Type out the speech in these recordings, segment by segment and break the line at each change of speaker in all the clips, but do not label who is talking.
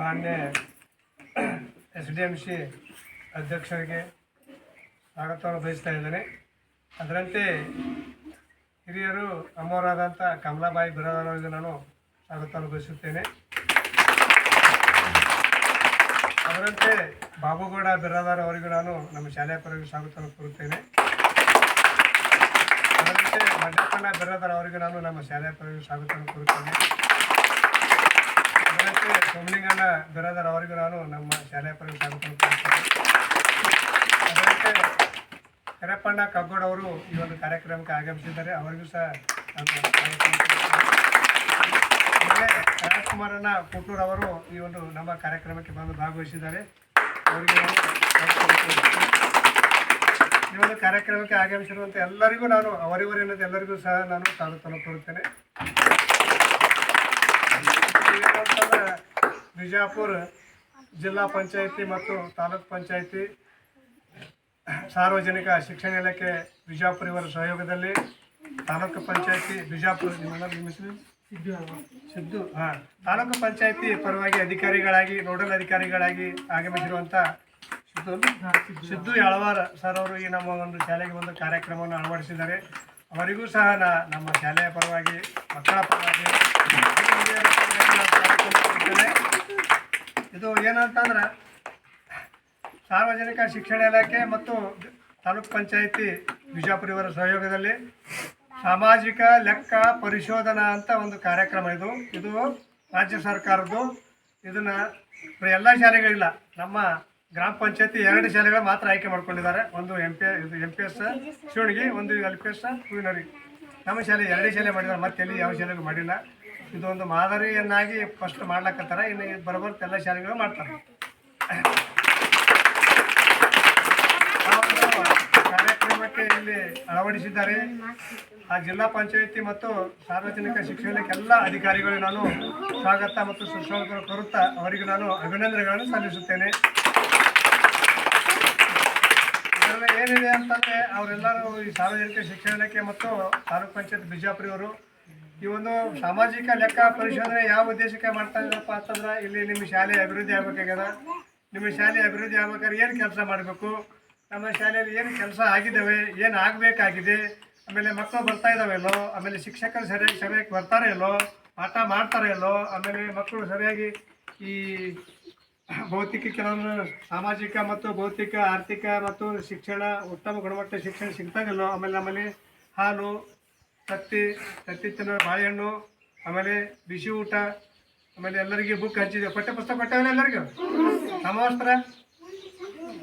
ಮಾನ್ಯ S D M C ಅಧ್ಯಕ್ಷರಿಗೆ ಸ್ವಾಗತವನ್ನು ಬಯಸ್ತಾ ಇದ್ದೇನೆ. ಅದರಂತೆ ಹಿರಿಯರು ಅಮ್ಮವರಾದಂಥ ಕಮಲಾಬಾಯಿ ಬಿರಾದವರಿಗೆ ನಾನು ಸ್ವಾಗತವನ್ನು ಬಯಸುತ್ತೇನೆ. ಅದರಂತೆ ಬಾಬುಗೌಡ ಬಿರಾದಾರ್ ಅವರಿಗೂ ನಾನು ನಮ್ಮ ಶಾಲೆಯ ಪರವಾಗಿ ಸ್ವಾಗತವನ್ನು ಕೋರುತ್ತೇನೆ. ಅದರಂತೆ ಮಡ್ಡಪ್ಪಣ್ಣ ಬಿರಾದಾರ್ ಅವರಿಗೂ ನಾನು ನಮ್ಮ ಶಾಲೆಯ ಪರವಾಗಿ ಸ್ವಾಗತವನ್ನು ಕೋರುತ್ತೇನೆ. ಸೋಮಲಿಂಗಣ್ಣ ಬಿರಾದರ್ ಅವರಿಗೂ ನಾನು ನಮ್ಮ ಶಾಲೆಯ ಪರವಾಗಿ ಕೋರುತ್ತೇನೆ ಅದರಂತೆ ಕರಪ್ಪಣ್ಣ ಕಗ್ಗೋಡ್ ಅವರು ಈ ಒಂದು ಕಾರ್ಯಕ್ರಮಕ್ಕೆ ಆಗಮಿಸಿದ್ದಾರೆ. ಅವರಿಗೂ ಸಹ. ರಾಜ್ಕುಮಾರಣ್ಣ ಪುಟ್ಟೂರ್ ಅವರು ಈ ಒಂದು ನಮ್ಮ ಕಾರ್ಯಕ್ರಮಕ್ಕೆ ಬಂದು ಭಾಗವಹಿಸಿದ್ದಾರೆ. ಅವರಿಗೆ ಈ ಒಂದು ಕಾರ್ಯಕ್ರಮಕ್ಕೆ ಆಗಮಿಸಿರುವಂಥ ಎಲ್ಲರಿಗೂ ನಾನು ಅವರಿವರೇನದ ಎಲ್ಲರಿಗೂ ಸಹ ನಾನು ಸ್ವಾಗತವನ್ನು ಕೋರುತ್ತೇನೆ ಬಿಜಾಪುರ ಜಿಲ್ಲಾ ಪಂಚಾಯಿತಿ ಮತ್ತು ತಾಲೂಕ್ ಪಂಚಾಯಿತಿ ಸಾರ್ವಜನಿಕ ಶಿಕ್ಷಣ ಇಲಾಖೆ ಬಿಜಾಪುರ ಇವರ ಸಹಯೋಗದಲ್ಲಿ ತಾಲೂಕು ಪಂಚಾಯಿತಿ ಬಿಜಾಪುರ? ಸಿದ್ದು ಹಾಂ. ತಾಲೂಕು ಪಂಚಾಯಿತಿ ಪರವಾಗಿ ಅಧಿಕಾರಿಗಳಾಗಿ ನೋಡಲ್ ಅಧಿಕಾರಿಗಳಾಗಿ ಆಗಮಿಸಿರುವಂಥ ಸಿದ್ದು ಸಿದ್ದು. ಯಾಳವಾರ ಸರ್ ಅವರು ಈ ನಮ್ಮ ಒಂದು ಶಾಲೆಗೆ ಒಂದು ಕಾರ್ಯಕ್ರಮವನ್ನು ಅಳವಡಿಸಿದ್ದಾರೆ. ಅವರಿಗೂ ಸಹ ನಮ್ಮ ಶಾಲೆಯ ಪರವಾಗಿ, ಮಕ್ಕಳ ಪರವಾಗಿ ಇದು ಏನಂತಂದ್ರೆ ಸಾರ್ವಜನಿಕ ಶಿಕ್ಷಣ ಇಲಾಖೆ ಮತ್ತು ತಾಲೂಕ್ ಪಂಚಾಯಿತಿ ಇವರ ಸಹಯೋಗದಲ್ಲಿ ಸಾಮಾಜಿಕ ಲೆಕ್ಕ ಪರಿಶೋಧನಾ ಅಂತ ಒಂದು ಕಾರ್ಯಕ್ರಮ ಇದು. ಇದು ರಾಜ್ಯ ಸರ್ಕಾರದ್ದು. ಇದನ್ನ ಎಲ್ಲ ಶಾಲೆಗಳಿಲ್ಲ, ನಮ್ಮ ಗ್ರಾಮ ಪಂಚಾಯತಿ ಎರಡು ಶಾಲೆಗಳು ಮಾತ್ರ ಆಯ್ಕೆ ಮಾಡ್ಕೊಂಡಿದ್ದಾರೆ. ಒಂದು ಎಂ ಪಿ ಇದು ಎಂ ಪಿ ಎಸ್ ಶಿವಣಿಗೆ ಒಂದು ಎಲ್ ಪಿ ಎಸ್ ಹೂವಿನರಿ ನಮ್ಮ ಶಾಲೆ ಎರಡೇ ಶಾಲೆ ಮಾಡಿದ್ದಾರೆ. ಮತ್ತೆ ಎಲ್ಲಿ ಯಾವ ಶಾಲೆಗೂ ಮಾಡಿಲ್ಲ. ಇದೊಂದು ಮಾದರಿಯನ್ನಾಗಿ ಫಸ್ಟ್ ಮಾಡ್ಲಾಕತ್ತಾರ. ಇನ್ನು ಇದು ಬರಬರ್ತ ಎಲ್ಲ ಶಾಲೆಗಳು ಮಾಡ್ತಾರೆ. ಕಾರ್ಯಕ್ರಮಕ್ಕೆ ಇಲ್ಲಿ ಅಳವಡಿಸಿದ್ದಾರೆ. ಆ ಜಿಲ್ಲಾ ಪಂಚಾಯಿತಿ ಮತ್ತು ಸಾರ್ವಜನಿಕ ಶಿಕ್ಷಣ ಇಲಾಖೆ ಎಲ್ಲ ಅಧಿಕಾರಿಗಳಿಗೆ ನಾನು ಸ್ವಾಗತ ಮತ್ತು ಸುಸ್ವಾಗತ ಕೋರುತ್ತಾ ಅವರಿಗೆ ನಾನು ಅಭಿನಂದನೆಗಳನ್ನು ಸಲ್ಲಿಸುತ್ತೇನೆ. ಇದರಲ್ಲಿ ಏನಿದೆ ಅಂತಂದರೆ ಅವರೆಲ್ಲರೂ ಈ ಸಾರ್ವಜನಿಕ ಶಿಕ್ಷಣ ಇಲಾಖೆ ಮತ್ತು ತಾಲೂಕ್ ಪಂಚಾಯತ್ ಬಿಜಾಪುರಿಯವರು ಈ ಒಂದು ಸಾಮಾಜಿಕ ಲೆಕ್ಕ ಪರಿಶೋಧನೆ ಯಾವ ಉದ್ದೇಶಕ್ಕೆ ಮಾಡ್ತಾ ಇದ್ದಾರಪ್ಪ ಅಂತಂದ್ರೆ ಇಲ್ಲಿ ನಿಮ್ಮ ಶಾಲೆ ಅಭಿವೃದ್ಧಿ ಆಗ್ಬೇಕಾಗ್ಯದ. ನಿಮ್ಮ ಶಾಲೆ ಅಭಿವೃದ್ಧಿ ಆಗ್ಬೇಕಾದ್ರೆ ಏನು ಕೆಲಸ ಮಾಡಬೇಕು? ನಮ್ಮ ಶಾಲೆಯಲ್ಲಿ ಏನು ಕೆಲಸ ಆಗಿದ್ದಾವೆ? ಏನು ಆಗಬೇಕಾಗಿದೆ? ಆಮೇಲೆ ಮಕ್ಕಳು ಬರ್ತಾ ಇದ್ದಾವೆ ಇಲ್ಲೋ ಆಮೇಲೆ ಶಿಕ್ಷಕರು ಸರಿಯಾಗಿ ಸರಿಯಾಗಿ ಬರ್ತಾರೆ ಇಲ್ಲೋ ಪಾಠ ಮಾಡ್ತಾರೆ ಇಲ್ಲೋ ಆಮೇಲೆ ಮಕ್ಕಳು ಸರಿಯಾಗಿ ಈ ಭೌತಿಕ ಕೆಲವೊಂದು ಸಾಮಾಜಿಕ ಮತ್ತು ಭೌತಿಕ, ಆರ್ಥಿಕ ಮತ್ತು ಶಿಕ್ಷಣ, ಉತ್ತಮ ಗುಣಮಟ್ಟ ಶಿಕ್ಷಣ ಸಿಗ್ತಾಗಲ್ಲ ಆಮೇಲೆ ನಮ್ಮಲ್ಲಿ ಹಾಲು, ತತ್ತಿ ತತ್ತಿ ತಿನ್ನೋ ಬಾಳೆಹಣ್ಣು, ಆಮೇಲೆ ಬಿಸಿ ಊಟ, ಆಮೇಲೆ ಎಲ್ಲರಿಗೆ ಬುಕ್ ಹಂಚಿದೆ. ಪಠ್ಯ ಪುಸ್ತಕ ಕೊಟ್ಟವಲ್ಲ ಎಲ್ಲರಿಗೂ? ಸಮವಸ್ತ್ರ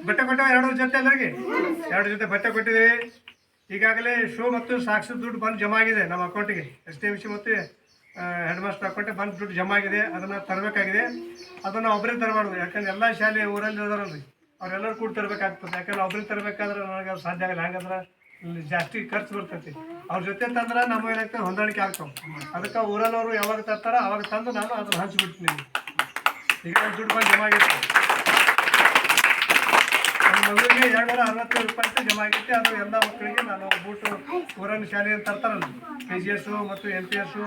ಬಟ್ಟೆ ಕೊಟ್ಟವ ಎರಡು ಜೊತೆ ಎಲ್ಲರಿಗೆ? ಎರಡು ಜೊತೆ ಬಟ್ಟೆ ಕೊಟ್ಟಿದ್ದೀವಿ ಈಗಾಗಲೇ ಶೋ ಮತ್ತು ಸಾಕ್ಷಿ ದುಡ್ಡು ಬಂದು ಜಮಾ ಆಗಿದೆ ನಮ್ಮ ಅಕೌಂಟಿಗೆ. ಎಸ್ ಟಿ ಎಂ ಸಿ ಮತ್ತು ಹೆಡ್ ಮಾಸ್ಟರ್ ಹಾಕೊಂಡೆ ಬಂದು ದುಡ್ಡು ಜಮಾ ಆಗಿದೆ, ಅದನ್ನು ತರಬೇಕಾಗಿದೆ. ಅದನ್ನು ಒಬ್ಬರೇ ತರಬಾರ್ದು, ಯಾಕಂದ್ರೆ ಎಲ್ಲ ಶಾಲೆ ಊರಲ್ಲಿ ಇದಾರಲ್ರಿ. ಅವರೆಲ್ಲರೂ ಕೂಡ ತರಬೇಕಾಗ್ತದೆ. ಯಾಕಂದ್ರೆ ಒಬ್ಬರೇ ತರಬೇಕಾದ್ರೆ ನನಗೆ ಸಾಧ್ಯ ಆಗಲ್ಲ. ಹಂಗಂದ್ರೆ ಜಾಸ್ತಿ ಖರ್ಚು ಬರ್ತೈತಿ. ಅವ್ರ ಜೊತೆ ತಂದ್ರೆ ನಮ್ಮ ಏನಾಗ್ತದೆ, ಹೊಂದಾಣಿಕೆ ಆಗ್ತಾವೆ. ಅದಕ್ಕೆ ಊರಲ್ಲವರು ಯಾವಾಗ ತರ್ತಾರ, ಅವಾಗ ತಂದು ನಾನು ಅದನ್ನು ಹಂಚಿಬಿಡ್ತೀನಿ. ಈಗ ದುಡ್ಡು ಬಂದು ಜಮಾ ಆಗೈತೆ. ನನ್ನ ಮಗುವಿಗೆ ಎರಡುನೂರ ಅರವತ್ತು ರೂಪಾಯಿ ಜಮಾ ಆಗೈತೆ ಅದು ಎಲ್ಲ ಮಕ್ಕಳಿಗೆ ನಾನು ಬೂಟು ಊರನ್ ಶಾಲೆ ಅಂತ ತರ್ತಾರಲ್ಲ ಕೆ ಜಿ ಎಸ್ಸು ಮತ್ತು ಎನ್ ಪಿ ಎಸ್ಸು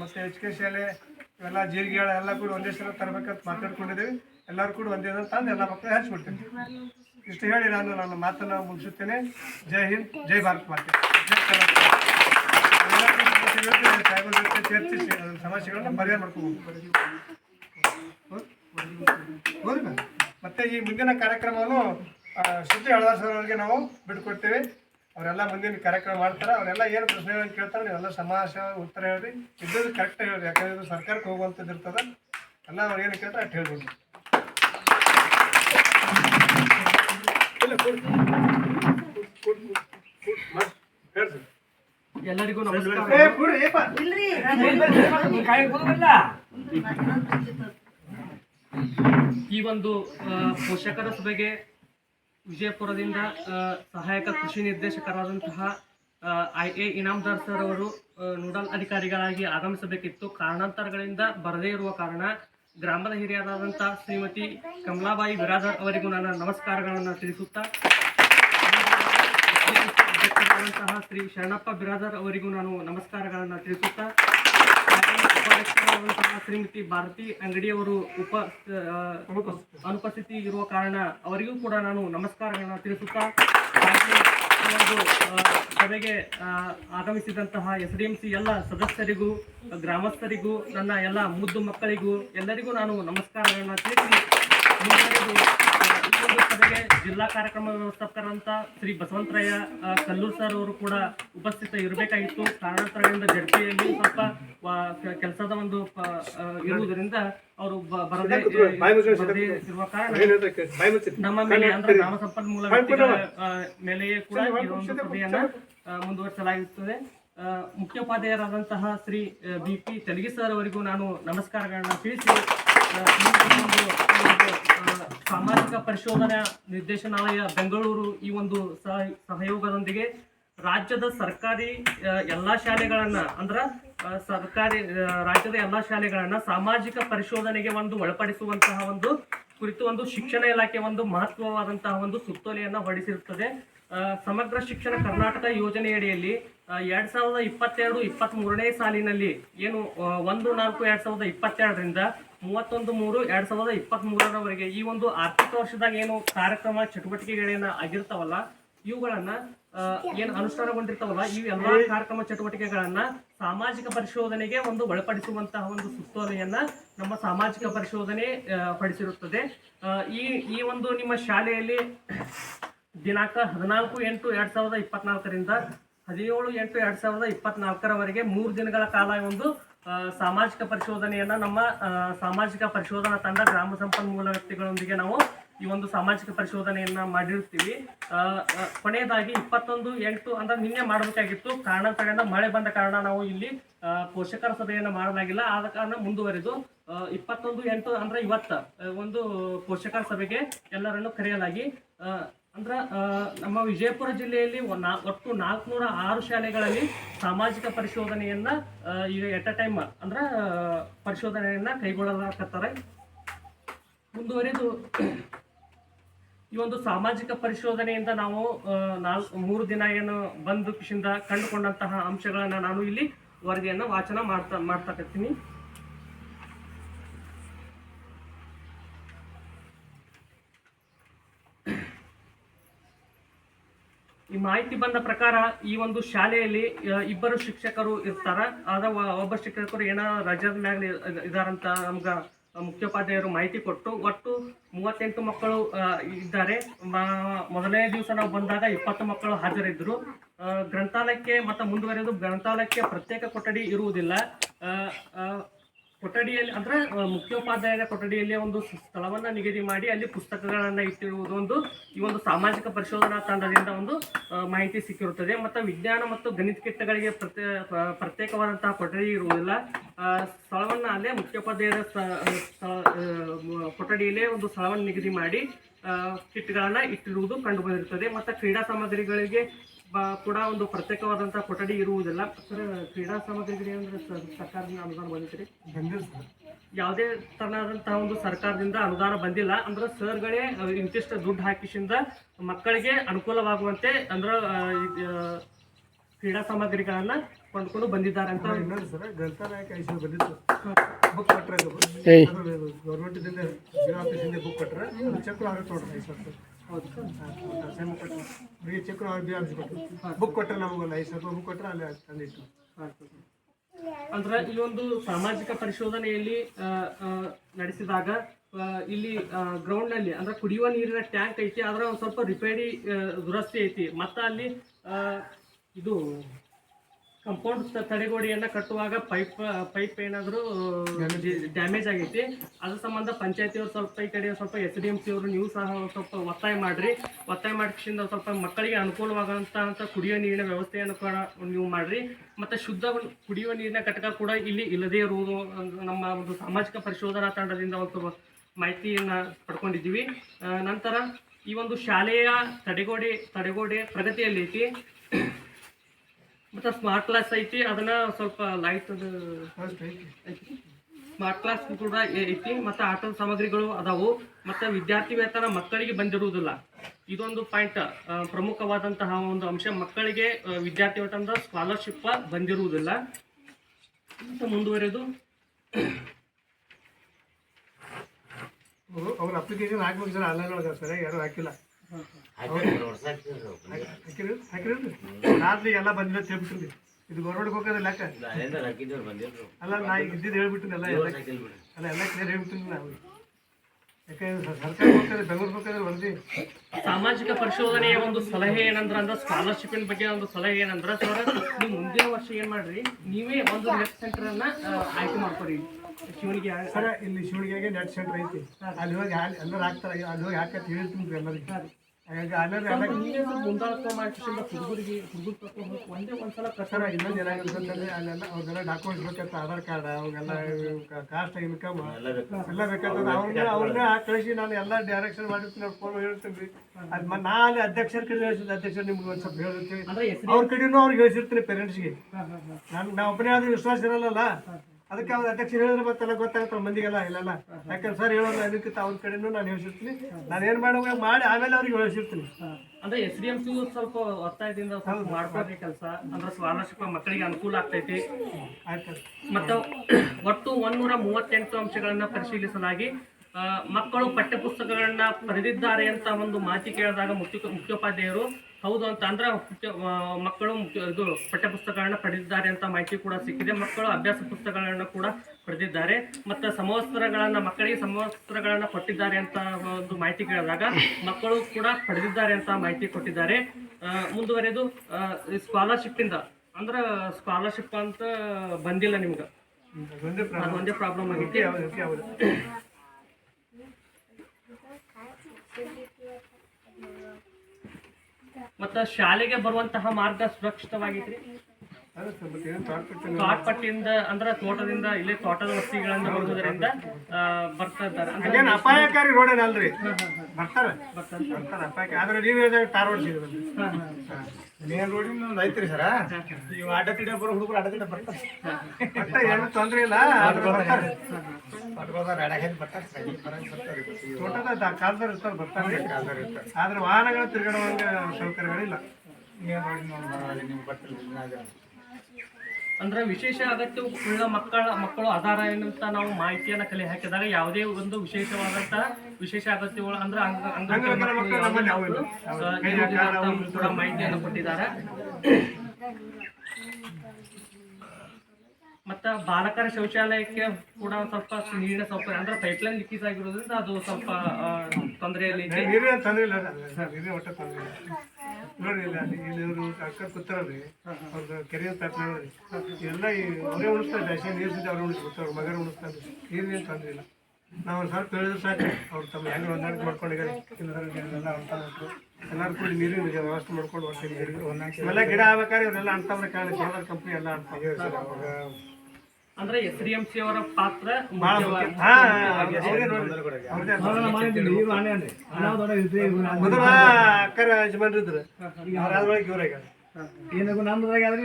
ಮತ್ತು ಎಚ್ ಕೆ ಶಾಲೆ, ಇವೆಲ್ಲ ಜೀರಿಗೆಗಳ ಎಲ್ಲ ಕೂಡ ಒಂದೇ ಸಲ ತರಬೇಕಂತ ಮಾತಾಡ್ಕೊಂಡಿದ್ದೀವಿ. ಎಲ್ಲರೂ ಕೂಡ ಒಂದೇ ತಂದು ಎಲ್ಲ ಮಕ್ಕಳು ಹಂಚ್ಬಿಡ್ತೀನಿ ಇಷ್ಟು ಹೇಳಿ ನಾನು ನನ್ನ ಮಾತನ್ನು ಮುಗಿಸುತ್ತೇನೆ. ಜೈ ಹಿಂದ್, ಜೈ ಭಾರತ್ ಮಾತೆ. ಚರ್ಚಿಸಿ ಸಮಸ್ಯೆಗಳನ್ನ ಪರಿಹಾರ ಮಾಡ್ಕೋಬಹುದು ಮತ್ತೆ ಈ ಮುಂದಿನ ಕಾರ್ಯಕ್ರಮವನ್ನು ಸುದ್ದಿ ಹಳದಾರ್ ಸರ್ ಅವರಿಗೆ ನಾವು ಬಿಟ್ಕೊಡ್ತೀವಿ. ಅವರೆಲ್ಲ ಮುಂದಿನ ಕಾರ್ಯಕ್ರಮ ಮಾಡ್ತಾರೆ. ಅವರೆಲ್ಲ ಏನು ಪ್ರಶ್ನೆಗಳನ್ನು ಕೇಳ್ತಾರೆ ನೀವೆಲ್ಲ ಸಮಾಸ ಉತ್ತರ ಹೇಳ್ರಿ. ಇದ್ದದ್ದು ಕರೆಕ್ಟ್ ಹೇಳ್ರಿ. ಯಾಕಂದ್ರೆ ಇದು ಸರ್ಕಾರಕ್ಕೆ ಹೋಗುವಂಥದ್ದು ಇರ್ತದೆ. ಎಲ್ಲ ಅವ್ರು ಏನು ಕೇಳ್ತಾರೆ ಅಷ್ಟು ಹೇಳ್ಬೋದು.
ಎಲ್ಲರಿಗೂ ನಮಸ್ಕಾರ. ಈ ಒಂದು ಪೋಷಕರ ಸಭೆಗೆ ವಿಜಯಪುರದಿಂದ ಸಹಾಯಕ ಕೃಷಿ ನಿರ್ದೇಶಕರಾದಂತಹ ಐ ಎ ಇನಾಮ್ದಾರ್ ಸರ್ ಅವರು ನೋಡಲ್ ಅಧಿಕಾರಿಗಳಾಗಿ ಆಗಮಿಸಬೇಕಿತ್ತು. ಕಾರಣಾಂತರಗಳಿಂದ ಬರದೇ ಇರುವ ಕಾರಣ ಗ್ರಾಮದ ಹಿರಿಯರಾದಂತಹ ಶ್ರೀಮತಿ ಕಮಲಾಬಾಯಿ ಬಿರಾದರ್ ಅವರಿಗೂ ನನ್ನ ನಮಸ್ಕಾರಗಳನ್ನು ತಿಳಿಸುತ್ತಾ ಶ್ರೀ ಶರಣಪ್ಪ ಬಿರಾದರ್ ಅವರಿಗೂ ನಾನು ನಮಸ್ಕಾರಗಳನ್ನು ತಿಳಿಸುತ್ತಾ ಶ್ರೀಮತಿ ಭಾರತಿ ಅಂಗಡಿಯವರು ಉಪ ಅನುಪಸ್ಥಿತಿ ಇರುವ ಕಾರಣ ಅವರಿಗೂ ಕೂಡ ನಾನು ನಮಸ್ಕಾರಗಳನ್ನು ತಿಳಿಸುತ್ತಾ ಒಂದು ಸಭೆಗೆ ಆಗಮಿಸಿದಂತಹ ಎಸ್ ಡಿ ಎಂ ಸಿ ಎಲ್ಲ ಸದಸ್ಯರಿಗೂ, ಗ್ರಾಮಸ್ಥರಿಗೂ, ನನ್ನ ಎಲ್ಲ ಮುದ್ದು ಮಕ್ಕಳಿಗೂ ಎಲ್ಲರಿಗೂ ನಾನು ನಮಸ್ಕಾರಗಳನ್ನು ತಿಳಿಸಿ ಸಭೆಗೆ ಜಿಲ್ಲಾ ಕಾರ್ಯಕ್ರಮ ವ್ಯವಸ್ಥಾಪಕರಂತ ಶ್ರೀ ಬಸವಂತರಾಯ ಕಲ್ಲೂರ್ ಸರ್ ಅವರು ಕೂಡ ಉಪಸ್ಥಿತ ಇರಬೇಕಾಗಿತ್ತು ಕಾರಣಾಂತರಗಳಿಂದ ಜಡ್ಪಿಯಲ್ಲಿ ಸ್ವಲ್ಪ ಕೆಲಸದ ಒಂದು ಇರುವುದರಿಂದ ಅವರು ಬರದೇ ಇರುವ ಕಾರಣ ನಮ್ಮ ಮೇಲೆ ಅಂದ್ರೆ ಗ್ರಾಮ ಸಂಪನ್ಮೂಲ ಮೇಲೆಯೇ ಕೂಡ ಈ ಒಂದು ಸಭೆಯನ್ನ ಮುಂದುವರಿಸಲಾಗಿರುತ್ತದೆ ಮುಂದುವರಿಸಲಾಗುತ್ತದೆ. ಮುಖ್ಯೋಪಾಧ್ಯಾಯರಾದಂತಹ Shri B P Telagi sir ಅವರಿಗೂ ನಾನು ನಮಸ್ಕಾರಗಳನ್ನ ತಿಳಿಸಿ ಸಾಮಾಜಿಕ ಪರಿಶೋಧನಾ ನಿರ್ದೇಶನಾಲಯ ಬೆಂಗಳೂರು ಈ ಒಂದು ಸಹ- ಸಹಯೋಗದೊಂದಿಗೆ ರಾಜ್ಯದ ಸರ್ಕಾರಿ ಎಲ್ಲ ಶಾಲೆಗಳನ್ನು, ಅಂದ್ರ ಸರ್ಕಾರಿ ರಾಜ್ಯದ ಎಲ್ಲ ಶಾಲೆಗಳನ್ನ ಸಾಮಾಜಿಕ ಪರಿಶೋಧನೆಗೆ ಒಂದು ಒಳಪಡಿಸುವಂತಹ ಒಂದು ಕುರಿತು ಒಂದು ಶಿಕ್ಷಣ ಇಲಾಖೆ ಒಂದು ಮಹತ್ವವಾದಂತಹ ಒಂದು ಸುತ್ತೋಲೆಯನ್ನ ಹೊರಡಿಸಿರುತ್ತದೆ. ಸಮಗ್ರ ಶಿಕ್ಷಣ ಕರ್ನಾಟಕ ಯೋಜನೆಯಡಿಯಲ್ಲಿ ಎರಡ್ ಸಾವಿರದ ಇಪ್ಪತ್ತೆರಡು ಇಪ್ಪತ್ತ್ ಮೂರನೇ ಸಾಲಿನಲ್ಲಿ ಏನು ಒಂದು ನಾಲ್ಕು ಎರಡ್ ಸಾವಿರದ ಇಪ್ಪತ್ತೆರಡರಿಂದ ಮೂವತ್ತೊಂದು ಮೂರು ಎರಡ್ ಸಾವಿರದ ಇಪ್ಪತ್ತ್ ಮೂರರವರೆಗೆ ಈ ಒಂದು ಆರ್ಥಿಕ ವರ್ಷದಾಗ ಏನು ಕಾರ್ಯಕ್ರಮ ಚಟುವಟಿಕೆಗಳೇನ ಆಗಿರ್ತಾವಲ್ಲ ಇವುಗಳನ್ನ ಏನ್ ಏನು ಅನುಷ್ಠಾನಗೊಂಡಿರ್ತಾವಲ್ಲ ಈ ಎಲ್ಲಾ ಕಾರ್ಯಕ್ರಮ ಚಟುವಟಿಕೆಗಳನ್ನ ಸಾಮಾಜಿಕ ಪರಿಶೋಧನೆಗೆ ಒಂದು ಒಳಪಡಿಸುವಂತಹ ಒಂದು ಸುತ್ತೋಲೆಯನ್ನ ನಮ್ಮ ಸಾಮಾಜಿಕ ಪರಿಶೋಧನೆ ಪಡಿಸಿರುತ್ತದೆ. ಈ ಈ ಒಂದು ನಿಮ್ಮ ಶಾಲೆಯಲ್ಲಿ ದಿನಾಂಕ ಹದಿನಾಲ್ಕು ಎಂಟು ಎರಡ್ ಸಾವಿರದ ಇಪ್ಪತ್ನಾಲ್ಕರಿಂದ ಹದಿನೇಳು ಎಂಟು ಎರಡ್ ಸಾವಿರದ ಇಪ್ಪತ್ನಾಲ್ಕರವರೆಗೆ ಮೂರು ದಿನಗಳ ಕಾಲ ಒಂದು ಸಾಮಾಜಿಕ ಪರಿಶೋಧನೆಯನ್ನ ನಮ್ಮ ಸಾಮಾಜಿಕ ಪರಿಶೋಧನಾ ತಂಡ ಗ್ರಾಮ ಸಂಪನ್ಮೂಲ ವ್ಯಕ್ತಿಗಳೊಂದಿಗೆ ನಾವು ಈ ಒಂದು ಸಾಮಾಜಿಕ ಪರಿಶೋಧನೆಯನ್ನ ಮಾಡಿರ್ತೀವಿ. ಕೊನೆಯದಾಗಿ ಇಪ್ಪತ್ತೊಂದು, ಎಂಟು ಅಂದ್ರೆ ನಿನ್ನೆ ಮಾಡಬೇಕಾಗಿತ್ತು. ಕಾರಣಾಂತರಗಳಿಂದ ಮಳೆ ಬಂದ ಕಾರಣ ನಾವು ಇಲ್ಲಿ ಪೋಷಕರ ಸಭೆಯನ್ನ ಮಾಡಲಾಗಿಲ್ಲ. ಆದ ಕಾರಣ ಮುಂದುವರೆದು ಇಪ್ಪತ್ತೊಂದು, ಎಂಟು ಅಂದ್ರೆ ಇವತ್ತ ಒಂದು ಪೋಷಕರ ಸಭೆಗೆ ಎಲ್ಲರನ್ನು ಕರೆಯಲಾಗಿ ಅಂದ್ರ ನಮ್ಮ ವಿಜಯಪುರ ಜಿಲ್ಲೆಯಲ್ಲಿ ಒಟ್ಟು ನಾಲ್ಕುನೂರ ಆರು ಶಾಲೆಗಳಲ್ಲಿ ಸಾಮಾಜಿಕ ಪರಿಶೋಧನೆಯನ್ನ ಈಗ ಎಟ್ ಅ ಟೈಮ್ ಅಂದ್ರ ಪರಿಶೋಧನೆಯನ್ನ ಕೈಗೊಳ್ಳಲಾಕತ್ತಾರೆ. ಮುಂದುವರಿದು, ಈ ಒಂದು ಸಾಮಾಜಿಕ ಪರಿಶೋಧನೆಯಿಂದ ನಾವು ನಾಲ್ಕು ಮೂರು ದಿನ ಏನು ಬಂದು ಕಂಡುಕೊಂಡಂತಹ ಅಂಶಗಳನ್ನ ನಾನು ಇಲ್ಲಿ ವರದಿಯನ್ನು ವಾಚನ ಮಾಡ್ತಾ ಮಾಡ್ತಾಕತ್ತೀನಿ ಈ ಮಾಹಿತಿ ಬಂದ ಪ್ರಕಾರ ಈ ಒಂದು ಶಾಲೆಯಲ್ಲಿ ಇಬ್ಬರು ಶಿಕ್ಷಕರು ಇರ್ತಾರ. ಆದ ಒಬ್ಬ ಶಿಕ್ಷಕರು ಏನೋ ರಜದ ಮ್ಯಾಗ ಇದಾರಂತ ನಮ್ಗ ಮುಖ್ಯೋಪಾಧ್ಯಾಯರು ಮಾಹಿತಿ ಕೊಟ್ಟು, ಒಟ್ಟು ಮೂವತ್ತೆಂಟು ಮಕ್ಕಳು ಇದ್ದಾರೆ. ಮೊದಲನೇ ದಿವಸ ನಾವು ಬಂದಾಗ ಇಪ್ಪತ್ತು ಮಕ್ಕಳು ಹಾಜರಿದ್ದರು ಗ್ರಂಥಾಲಯಕ್ಕೆ ಮತ್ತು ಮುಂದುವರೆದು ಗ್ರಂಥಾಲಯಕ್ಕೆ ಪ್ರತ್ಯೇಕ ಕೊಠಡಿ ಇರುವುದಿಲ್ಲ. ಕೊಠಡಿಯಲ್ಲಿ ಅಂದ್ರೆ ಮುಖ್ಯೋಪಾಧ್ಯಾಯದ ಮುಖ್ಯೋಪಾಧ್ಯಾಯರ ಕೊಠಡಿಯಲ್ಲಿ ಒಂದು ಸ್ಥಳವನ್ನ ನಿಗದಿ ಮಾಡಿ ಅಲ್ಲಿ ಪುಸ್ತಕಗಳನ್ನ ಇಟ್ಟಿರುವುದು ಒಂದು, ಈ ಒಂದು ಸಾಮಾಜಿಕ ಪರಿಶೋಧನಾ ತಂಡದಿಂದ ಒಂದು ಮಾಹಿತಿ ಸಿಕ್ಕಿರುತ್ತದೆ. ಮತ್ತು ವಿಜ್ಞಾನ ಮತ್ತು ಗಣಿತ ಕಿಟ್ಟಗಳಿಗೆ ಪ್ರತ್ಯೇ ಪ್ರ- ಪ್ರತ್ಯೇಕವಾದಂತಹ ಕೊಠಡಿ ಇರುವುದಿಲ್ಲ. ಸ್ಥಳವನ್ನು ಅಲ್ಲೇ ಮುಖ್ಯೋಪಾಧ್ಯಾಯರ ಕೊಠಡಿಯಲ್ಲೇ ಒಂದು ಸ್ಥಳವನ್ನು ನಿಗದಿ ಮಾಡಿ ಕಿಟ್ಗಳನ್ನು ಇಟ್ಟಿರುವುದು ಕಂಡುಬಂದಿರುತ್ತದೆ ಮತ್ತು ಕ್ರೀಡಾ ಸಾಮಗ್ರಿಗಳಿಗೆ ಕೂಡ ಒಂದು ಪ್ರತ್ಯೇಕವಾದಂತಹ ಕೊಠಡಿ ಇರುವುದಿಲ್ಲ. ಸರ್ ಕ್ರೀಡಾ ಸಾಮಗ್ರಿಗಳು ಅಂದ್ರೆ ಸರ್ಕಾರದಿಂದ ಅನುದಾನ ಬಂದಿದ್ರಿ ಯಾವುದೇ ತರನಾದಂತಹ ಒಂದು ಸರ್ಕಾರದಿಂದ ಅನುದಾನ ಬಂದಿಲ್ಲ. ಅಂದ್ರೆ ಸರ್ಗಳೇ ಇಂತಿಷ್ಟು ದುಡ್ಡು ಹಾಕಿಸಿಂದ ಮಕ್ಕಳಿಗೆ ಅನುಕೂಲವಾಗುವಂತೆ ಅಂದ್ರೆ ಕ್ರೀಡಾ ಸಾಮಗ್ರಿಗಳನ್ನ ಕೊಂಡ್ಕೊಂಡು ಬಂದಿದ್ದಾರೆ ಅಂತ
ಸರ ಸಾವಿರ ಬಂದಿತ್ತು ಬುಕ್ ಕೊಟ್ರೆ ಗೌರ್ಮೆಂಟಿಂದ ಜಿಲ್ಲಾ ಆಫೀಸಿಂದ ಬುಕ್ ಕೊಟ್ಟರೆ ಚಕ್ರ ಚೆಕ್ ಆಗುತ್ತೆ ನೋಡ್ರಿ ಐದು ಸಾವಿರ
ಹೌದು.
ಬಿ ಆಫೀಸ್ ಕೊಟ್ಟರು ಬುಕ್ ಕೊಟ್ಟರೆ ನಮ್ಗೆ ಒಂದು ಐದು ಸಾವಿರ ಬುಕ್ ಕೊಟ್ಟರೆ ಅಲ್ಲಿ ತಂದಿಟ್ಟು.
ಅಂದ್ರೆ ಈ ಒಂದು ಸಾಮಾಜಿಕ ಪರಿಶೋಧನೆಯಲ್ಲಿ ನಡೆಸಿದಾಗ ಇಲ್ಲಿ ಗ್ರೌಂಡ್ನಲ್ಲಿ ಅಂದ್ರೆ ಕುಡಿಯುವ ನೀರಿನ ಟ್ಯಾಂಕ್ ಐತಿ ಆದ್ರೆ ಒಂದ್ ಸ್ವಲ್ಪ ರಿಪೇರಿ ದುರಸ್ತಿ ಐತಿ. ಮತ್ತ ಅಲ್ಲಿ ಇದು ಕಂಪೌಂಡ್ ತಡೆಗೋಡೆಯನ್ನ ಕಟ್ಟುವಾಗ ಪೈಪ್ ಪೈಪ್ ಏನಾದರೂ ಡ್ಯಾಮೇಜ್ ಆಗೈತಿ. ಅದ್ರ ಸಂಬಂಧ ಪಂಚಾಯತಿಯವ್ರು ಸ್ವಲ್ಪ ಈ ಕಡೆ ಸ್ವಲ್ಪ ಎಸ್ ಡಿ ಎಂ ಸಿ ಅವರು ನೀವು ಸಹ ಸ್ವಲ್ಪ ಒತ್ತಾಯ ಮಾಡ್ರಿ. ಒತ್ತಾಯ ಮಾಡಿಸಿಂದ ಸ್ವಲ್ಪ ಮಕ್ಕಳಿಗೆ ಅನುಕೂಲವಾಗುವಂತ ಕುಡಿಯೋ ಕುಡಿಯುವ ನೀರಿನ ವ್ಯವಸ್ಥೆಯನ್ನು ಕೂಡ ನೀವು ಮಾಡ್ರಿ. ಮತ್ತೆ ಶುದ್ಧ ಕುಡಿಯುವ ನೀರಿನ ಘಟಕ ಕೂಡ ಇಲ್ಲಿ ಇಲ್ಲದೇ ಇರುವುದು ನಮ್ಮ ಒಂದು ಸಾಮಾಜಿಕ ಪರಿಶೋಧನಾ ತಂಡದಿಂದ ಒಂದು ಮಾಹಿತಿಯನ್ನು ಪಡ್ಕೊಂಡಿದ್ದೀವಿ. ನಂತರ ಈ ಒಂದು ಶಾಲೆಯ ತಡೆಗೋಡೆ ತಡೆಗೋಡೆ ಪ್ರಗತಿಯಲ್ಲಿ ಐತಿ ಮತ್ತೆ ಸ್ಮಾರ್ಟ್ ಕ್ಲಾಸ್ ಐತಿ ಅದನ್ನ ಸ್ವಲ್ಪ ಲೈಟ್ ಐತಿ. ಸ್ಮಾರ್ಟ್ ಕ್ಲಾಸ್ ಕೂಡ ಐತಿ ಮತ್ತೆ ಆಟದ ಸಾಮಗ್ರಿಗಳು ಅದಾವು ಮತ್ತೆ ವಿದ್ಯಾರ್ಥಿ ವೇತನ ಮಕ್ಕಳಿಗೆ ಬಂದಿರುವುದಿಲ್ಲ. ಇದೊಂದು ಪಾಯಿಂಟ್ ಪ್ರಮುಖವಾದಂತಹ ಒಂದು ಅಂಶ. ಮಕ್ಕಳಿಗೆ ವಿದ್ಯಾರ್ಥಿ ವೇತನದ ಸ್ಕಾಲರ್ಶಿಪ್ ಬಂದಿರುವುದಿಲ್ಲ. ಮತ್ತೆ ಮುಂದುವರೆದು
ಅವ್ರು- ಅಪ್ಲಿಕೇಶನ್ ಹಾಕ್ಬೇಕು ಸರ್ ಆನ್ಲೈನ್ ಒಳಗೆ ಯಾರು ಹಾಕಿಲ್ಲ. ರಾತ್ರಿ ಎಲ್ಲ ಬಂದಿಲ್ಲ ತಿಳ್ಬಿಟ್ರಿ ಇದು ಗೌರ್ಮೆಂಟ್ ಹೋಗೋದ ಲೆಕ್ಕ ಅಲ್ಲ ನಾ ಈಗ ಇದ್ದಿದ್ದು ಎಲ್ಲ ಎಲ್ಲ ಅಲ್ಲ ಎಲ್ಲ ಕ್ಲಿಯರ್ ಹೇಳ್ಬಿಟ್ಟಿನಿ ನಾವು
ಸಾಮಾಜಿಕ ಪರಿಶೋಧನೆಯ ಒಂದು ಸಲಹೆ ಏನಂದ್ರ ಅಂದ್ರೆ ಸ್ಕಾಲರ್ಶಿಪ್ ಬಗ್ಗೆ ಒಂದು ಸಲಹೆ ಏನಂದ್ರ ಸರ್, ನೀವು ಮುಂದಿನ ವರ್ಷ ಏನ್ ಮಾಡ್ರಿ? ನೀವೇ ಒಂದು ನೆಟ್ ಸೆಂಟರ್ ಅನ್ನ ಆಯ್ಕೆ ಮಾಡ್ಕೊರಿ ಶಿವನಿಗೆ
ಸರ, ಇಲ್ಲಿ ಶಿವಳಿಗೆ ನೆಟ್ ಸೆಂಟರ್ ಐತಿ. ಅಲ್ಲಿ ಹೋಗಿ ಎಲ್ಲರೂ ಹಾಕ್ತಾರೆ, ಅಲ್ಲಿ ಹೋಗಿ ಹಾಕತ್ ಹೇಳ್ತೀನಿ ಎಲ್ಲರಿಗೆ. ಹಾಗಾಗಿ
ಮುಂದಾಳತ್ವ ಮಾಡ್ಕೊಂಡು ಹುಡುಗರಿಗೆ ಹುಡುಗರು ಒಂದೇ ಒಂದ್ಸಲ
ಇನ್ನೊಂದು ಅಲ್ಲೆಲ್ಲ ಅವ್ರಿಗೆಲ್ಲ ಡಾಕ್ಯುಮೆಂಟ್ಸ್ ಬೇಕಂತ ಆಧಾರ್ ಕಾರ್ಡ್ ಅವಾಗೆಲ್ಲ ಕಾಸ್ಟ್ ಇನ್ಕಮ್ ಎಲ್ಲ ಬೇಕಂತಂದ್ರೆ ಅವ್ರನ್ನ ಅವ್ರನ್ನ ಕಳಿಸಿ ನಾನು ಎಲ್ಲ ಡೈರೆಕ್ಷನ್ ಮಾಡಿರ್ತೀನಿ ಅವ್ರು ಫೋನ್ ಹೇಳ್ತೀನಿ. ರೀ ಅದು ಮ- ನಾ ಅಲ್ಲಿ ಅಧ್ಯಕ್ಷರ ಕಡೆ ಹೇಳ್ತೀನಿ ಅಧ್ಯಕ್ಷರು ನಿಮ್ಗೆ ಒಂದು ಸ್ವಲ್ಪ ಅವ್ರ ಕಡೆನೂ ಅವ್ರಿಗೆ ಹೇಳ್ಸಿರ್ತೀನಿ ಪೇರೆಂಟ್ಸ್ಗೆ ನಾನು ನಾ ಒಬ್ಬನೇ ಆದ್ರೆ ವಿಶ್ವಾಸ ಇರಲ್ಲ ಅದಕ್ಕೆ ಅವ್ರ ಅಧ್ಯಕ್ಷರು ಹೇಳಿದ್ರೆ ಮತ್ತೆಲ್ಲ ಗೊತ್ತಾಗುತ್ತಲ್ಲ ಮಂದಿಗೆಲ್ಲ ಇಲ್ಲಲ್ಲ. ಯಾಕಂದ್ರೆ ಸರ್ ಹೇಳೋದು ಅದಕ್ಕಿಂತ ಅವ್ರ ಕಡೆನೂ ನಾನು ಹೇಳ್ಸಿರ್ತೀನಿ ನಾನು ಏನು ಮಾಡುವಾಗ ಮಾಡಿ ಆಮೇಲೆ ಅವ್ರಿಗೆ ಹೇಳ್ಸಿರ್ತೀನಿ
ಅಂದ್ರೆ ಎಸ್ ಡಿ ಎಂ ಸಿ ಸ್ವಲ್ಪ ಒತ್ತಾಯದಿಂದ ಮಾಡ್ಕೊಳ್ರಿ ಕೆಲಸ. ಅಂದ್ರೆ ಸ್ಕಾಲರ್ಶಿಪ್ ಮಕ್ಕಳಿಗೆ ಅನುಕೂಲ ಆಗ್ತೈತಿ. ಮತ್ತು ಒಟ್ಟು ಒಂದೂರ ಮೂವತ್ತೆಂಟು ಅಂಶಗಳನ್ನ ಪರಿಶೀಲಿಸಲಾಗಿ ಮಕ್ಕಳು ಪಠ್ಯಪುಸ್ತಕಗಳನ್ನ ಪಡೆದಿದ್ದಾರೆ ಅಂತ ಒಂದು ಮಾಹಿತಿ ಕೇಳಿದಾಗ ಮುಖ್ಯ ಮುಖ್ಯೋಪಾಧ್ಯಾಯರು ಹೌದು ಅಂತ ಅಂದ್ರೆ ಮಕ್ಕಳು ಇದು ಪಠ್ಯಪುಸ್ತಕಗಳನ್ನ ಪಡೆದಿದ್ದಾರೆ ಅಂತ ಮಾಹಿತಿ ಕೂಡ ಸಿಕ್ಕಿದೆ. ಮಕ್ಕಳು ಅಭ್ಯಾಸ ಪುಸ್ತಕಗಳನ್ನ ಕೂಡ ಪಡೆದಿದ್ದಾರೆ. ಮತ್ತು ಸಮವಸ್ತ್ರಗಳನ್ನ ಮಕ್ಕಳಿಗೆ ಸಮವಸ್ತ್ರಗಳನ್ನ ಕೊಟ್ಟಿದ್ದಾರೆ ಅಂತ ಒಂದು ಮಾಹಿತಿ ಕೇಳಿದಾಗ ಮಕ್ಕಳು ಕೂಡ ಪಡೆದಿದ್ದಾರೆ ಅಂತ ಮಾಹಿತಿ ಕೊಟ್ಟಿದ್ದಾರೆ. ಮುಂದುವರೆದು ಸ್ಕಾಲರ್ಶಿಪ್ ಇಂದ. ಅಂದ್ರ ಸ್ಕಾಲರ್ಶಿಪ್ ಅಂತ ಬಂದಿಲ್ಲ ನಿಮ್ಗೆ.
ಒಂದೇ
ಒಂದೇ ಪ್ರಾಬ್ಲಮ್. ಆಗೈತಿ
ಯಾವ್ದು ಯಾವ್ದು
ಮತ್ತ ಶಾಲೆಗೆ ಬರುವಂತಹ ಮಾರ್ಗ ಸುರಕ್ಷಿತವಾಗೈತ್ರಿ ತೋಟಪಟ್ಟಿಯಿಂದ ಅಂದ್ರ ತೋಟದಿಂದ ಇಲ್ಲೇ ತೋಟದ ವಸ್ತಿಗಳನ್ನ ಬರುವುದರಿಂದ ಬರ್ತಾ ಇದ್ದಾರೆ.
ಅಪಾಯಕಾರಿ ರೋಡ್ ಏನಲ್ರಿ ಬರ್ತಾರೆ.
ಬರ್ತಾರೆ.
ಬರ್ತಾರೆ ಅಪಾಯಕಾರಿ. ಆದ್ರೆ ನೀವು ಹೇಳಿದಾಗ ಟಾರ್ ರೋಡ್.
ಮೇನ್ ರೋಡಿನ ಒಂದು ಐತ್ರಿ ಸರ. ನೀವು ಅಡ್ಡ ತಿಡ ಬರೋ ಹುಡುಗರು ಅಡ್ಡ ತಿಡ ಬರ್ತಾರೆ.
ತೊಂದ್ರೆ ಇಲ್ಲ. ಆದ್ರೆ ತೋಟದ ಕಾಲ್ದವ್ರು ಇರ್ತಾರೆ ಬರ್ತಾರೆ. ವಾಹನಗಳು ತಿರುಗಾಡುವಂಗ ಸೌಕರ್ಯಗಳಿಲ್ಲ.
ಅಂದ್ರೆ ವಿಶೇಷ ಅಗತ್ಯ ಉಳ್ಳ ಮಕ್ಕಳ ಮಕ್ಕಳು ಆಧಾರ ಏನಂತ ನಾವು ಮಾಹಿತಿಯನ್ನ ಕಲೆ ಹಾಕಿದಾಗ ಯಾವುದೇ ಒಂದು ವಿಶೇಷವಾದಂತ ವಿಶೇಷ ಅಗತ್ಯಗಳು ಅಂದ್ರೆ ಮಾಹಿತಿಯನ್ನು ಕೊಟ್ಟಿದ್ದಾರೆ. ಮತ್ತ ಬಾಲಕರ ಶೌಚಾಲಯಕ್ಕೆ ಕೂಡ ಸ್ವಲ್ಪ ನೀರಿನ ಸೌಕರ್ಯ ಅಂದ್ರೆ ಪೈಪ್ಲೈನ್ ಲೀಕೇಜ್ ಆಗಿರೋದ್ರಿಂದ ಅದು ಸ್ವಲ್ಪ ತೊಂದರೆಯಲ್ಲಿ
ನೀರಿನ ತೊಂದರೆ ಇಲ್ಲ ನೀರಿನ ಒಟ್ಟ ತೊಂದರೆ ಇಲ್ಲ. ನೋಡಿ ಇಲ್ಲ ಅಲ್ಲಿ ಇಲ್ಲಿ ಇವರು ಅಕ್ಕ ಕೂತಾರಲ್ರಿ ಅವ್ರದ್ದು ಕೆರೆಯ ಪ್ಯಾಪ್ ನೋಡ್ರಿ ಎಲ್ಲ ಈ ಅವರೇ ಉಣಿಸ್ತಾರೆ ಜಾಸ್ತಿ ನೀರು ಸಿದ್ಧ ಅವ್ರು ಉಣಿಸ್ಬಿಡ್ತಾರೆ ಅವ್ರ ಮಗನ ಉಣಿಸ್ತಾರೆ. ನೀರಿನ ತೊಂದರೆ ಇಲ್ಲ. ನಾವು ಸ್ವಲ್ಪ ಹೇಳಿದ್ರೆ ಸಾಕು ಅವ್ರು ತಮ್ಮ ಹೆಂಗೆ ಹೊಂದಾಣಿಕೆ ಮಾಡ್ಕೊಂಡಿದ್ದಾರೆ. ಎಲ್ಲ ಮಾಡ್ಕೊಂಡು ಎಲ್ಲರೂ ಕೂಡಿ ನೀರಿನ ವ್ಯವಸ್ಥೆ ಮಾಡ್ಕೊಂಡು ಬರ್ತೀವಿ ಇವೆಲ್ಲ ಗಿಡ ಆಗ್ಬೇಕಾದ್ರೆ ಇವರೆಲ್ಲ ಅಣ್ತಾವ್ರೆ ಕಾರಣ ಕಂಪ್ನಿ ಎಲ್ಲ ಅಣ್ತಾವ್ರೆ
ಅಂದ್ರೆ ಎಸ್ ಡಿ ಎಂ ಸಿ ಅವರ ಪಾತ್ರ
ಭಾಳ
ಯಜಮಾನ್ರಿ
ಮುಖ್ಯ. ಹಾ ಅವ್ರೇ ನೋಡಿ ಅವ್ರದೇ ಮೊದಲ ನಮ್ಮದ್ರಾಗ ಆದ್ರೆ